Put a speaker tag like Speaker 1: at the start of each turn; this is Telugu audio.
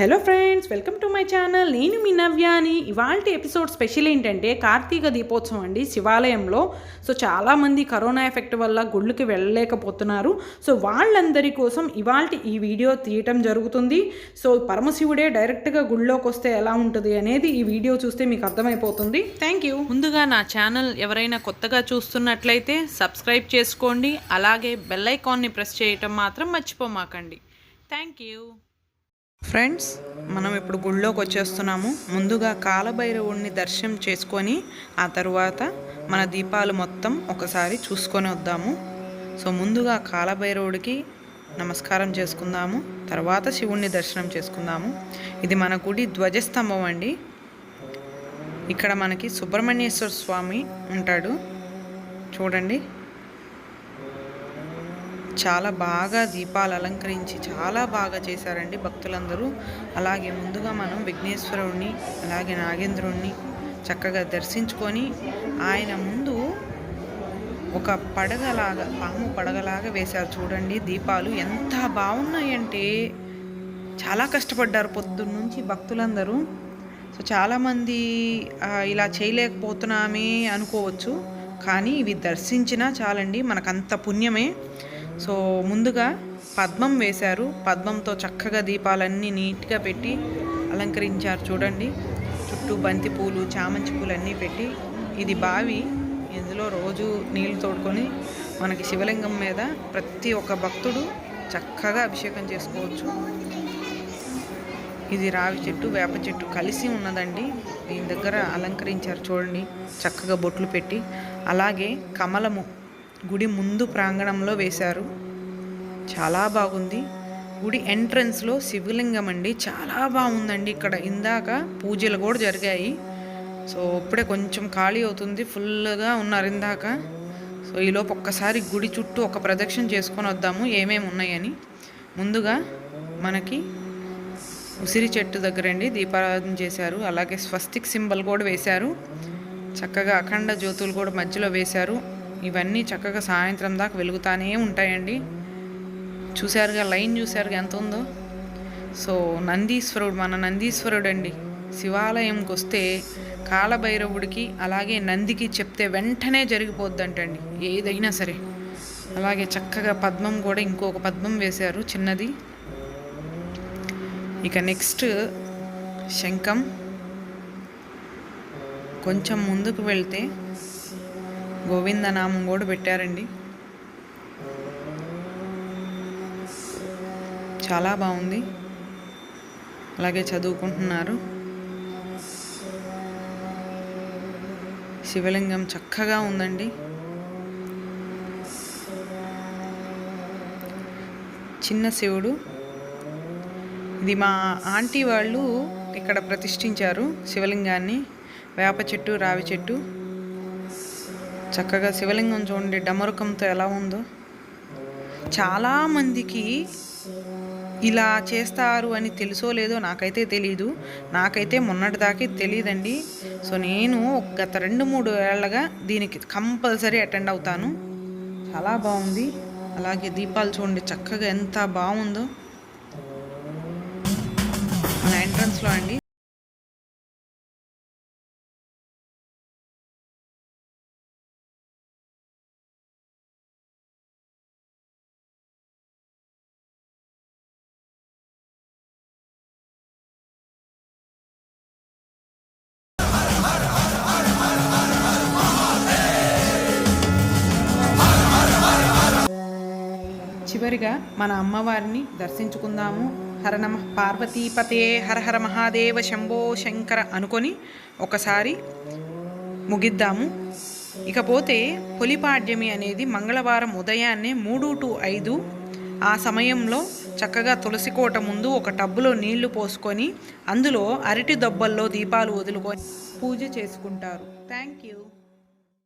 Speaker 1: Hello friends welcome to my channel. నేను మీ నవ్యాని. ఇవాళ ఎపిసోడ్ స్పెషల్ ఏంటంటే కార్తీక దీపోత్సవం అండి శివాలయంలో. సో చాలామంది కరోనా ఎఫెక్ట్ వల్ల గుళ్ళకి వెళ్ళలేకపోతున్నారు. సో వాళ్ళందరి కోసం ఇవాళ ఈ వీడియో తీయటం జరుగుతుంది. సో పరమశివుడే డైరెక్ట్గా గుళ్ళోకి వస్తే ఎలా ఉంటుంది అనేది ఈ వీడియో చూస్తే మీకు అర్థమైపోతుంది. Thank you. ముందుగా నా ఛానల్ ఎవరైనా కొత్తగా చూస్తున్నట్లయితే సబ్స్క్రైబ్ చేసుకోండి. అలాగే బెల్ ఐకాన్ని ప్రెస్ చేయటం మాత్రం మర్చిపోమాకండి. Thank you. ఫ్రెండ్స్ మనం ఇప్పుడు గుళ్ళోకి వచ్చేస్తున్నాము. ముందుగా కాలభైరవుడిని దర్శనం చేసుకొని ఆ తరువాత మన దీపాలు మొత్తం ఒకసారి చూసుకొని వద్దాము. సో ముందుగా కాలభైరవుడికి నమస్కారం చేసుకుందాము. తర్వాత శివుణ్ణి దర్శనం చేసుకుందాము. ఇది మన గుడి ధ్వజస్తంభం అండి. ఇక్కడ మనకి సుబ్రహ్మణ్యేశ్వర స్వామి ఉంటాడు. చూడండి. చాలా బాగా దీపాలు అలంకరించి చాలా బాగా చేశారండి భక్తులందరూ. అలాగే ముందుగా మనం విఘ్నేశ్వరుణ్ణి అలాగే నాగేంద్రుణ్ణి చక్కగా దర్శించుకొని ఆయన ముందు ఒక పడగలాగా పాము పడగలాగా వేశారు చూడండి దీపాలు. ఎంత బాగున్నాయంటే చాలా కష్టపడ్డారు పొద్దున్న నుంచి భక్తులందరూ. సో చాలామంది ఇలా చేయలేకపోతున్నామే అనుకోవచ్చు. కానీ ఇవి దర్శించినా చాలండి మనకంత పుణ్యమే. సో ముందుగా పద్మం వేశారు. పద్మంతో చక్కగా దీపాలన్నీ నీట్గా పెట్టి అలంకరించారు చూడండి. చుట్టూ బంతి పూలు చామంతి పూలు అన్నీ పెట్టి ఇది బావి. ఇందులో రోజు నీళ్ళు తోడుకొని మనకి శివలింగం మీద ప్రతి ఒక్క భక్తుడు చక్కగా అభిషేకం చేసుకోవచ్చు. ఇది రావి చెట్టు వేప చెట్టు కలిసి ఉన్నదండి. దీని దగ్గర అలంకరించారు చూడండి. చక్కగా బొట్లు పెట్టి. అలాగే కమలము గుడి ముందు ప్రాంగణంలో వేశారు. చాలా బాగుంది. గుడి ఎంట్రన్స్లో శివలింగం అండి. చాలా బాగుందండి ఇక్కడ. ఇందాక పూజలు కూడా జరిగాయి. సో ఇప్పుడే కొంచెం ఖాళీ అవుతుంది. ఫుల్గా ఉన్నారు ఇందాక. సో ఈలోపు ఒక్కసారి గుడి చుట్టూ ఒక ప్రదక్షిణ చేసుకొని వద్దాము. ఏమేమి ఉన్నాయని. ముందుగా మనకి ఉసిరి చెట్టు దగ్గరండి దీపారాధన చేశారు. అలాగే స్వస్తిక్ సింబల్ కూడా వేశారు. చక్కగా అఖండ జ్యోతులు కూడా మధ్యలో వేశారు. ఇవన్నీ చక్కగా సాయంత్రం దాకా వెలుగుతానే ఉంటాయండి. చూశారుగా లైన్ చూశారుగా ఎంత ఉందో? సో నందీశ్వరుడు మన నందీశ్వరుడు అండి శివాలయంకి వస్తే కాలభైరవుడికి అలాగే నందికి చెప్తే వెంటనే జరిగిపోద్దంటండి ఏదైనా సరే. అలాగే చక్కగా పద్మం కూడా ఇంకొక పద్మం వేశారు చిన్నది. ఇక నెక్స్ట్ శంఖం. కొంచెం ముందుకు వెళ్తే గోవిందనామం కూడా పెట్టారండి. చాలా బాగుంది. అలాగే చదువుకుంటున్నారు. శివలింగం చక్కగా ఉందండి. చిన్న శివుడు. ఇది మా ఆంటీ వాళ్ళు ఇక్కడ ప్రతిష్ఠించారు శివలింగాన్ని. వేప చెట్టు రావి చెట్టు. చక్కగా శివలింగం చూడండి డమరుకంతో ఎలా ఉందో. చాలామందికి ఇలా చేస్తారు అని తెలుసో లేదో నాకైతే తెలీదు. నాకైతే మొన్నటిదాకే తెలియదండి సో నేను గత రెండు మూడు ఏళ్ళగా దీనికి కంపల్సరీ అటెండ్ అవుతాను. చాలా బాగుంది. అలాగే దీపాలు చూడండి చక్కగా ఎంత బాగుందో. మన ఎంట్రన్స్లో అండి చివరిగా మన అమ్మవారిని దర్శించుకుందాము. హర నమ పార్వతీపతే హరహర మహాదేవ శంభో శంకర అనుకొని ఒకసారి ముగిద్దాము. ఇకపోతే పులిపాడ్యమి అనేది మంగళవారం ఉదయాన్నే మూడు టు ఐదు ఆ సమయంలో చక్కగా తులసి కోట ముందు ఒక టబ్బులో నీళ్ళు పోసుకొని అందులో అరటి దొబ్బల్లో దీపాలు వదులుకొని పూజ చేసుకుంటారు. Thank you.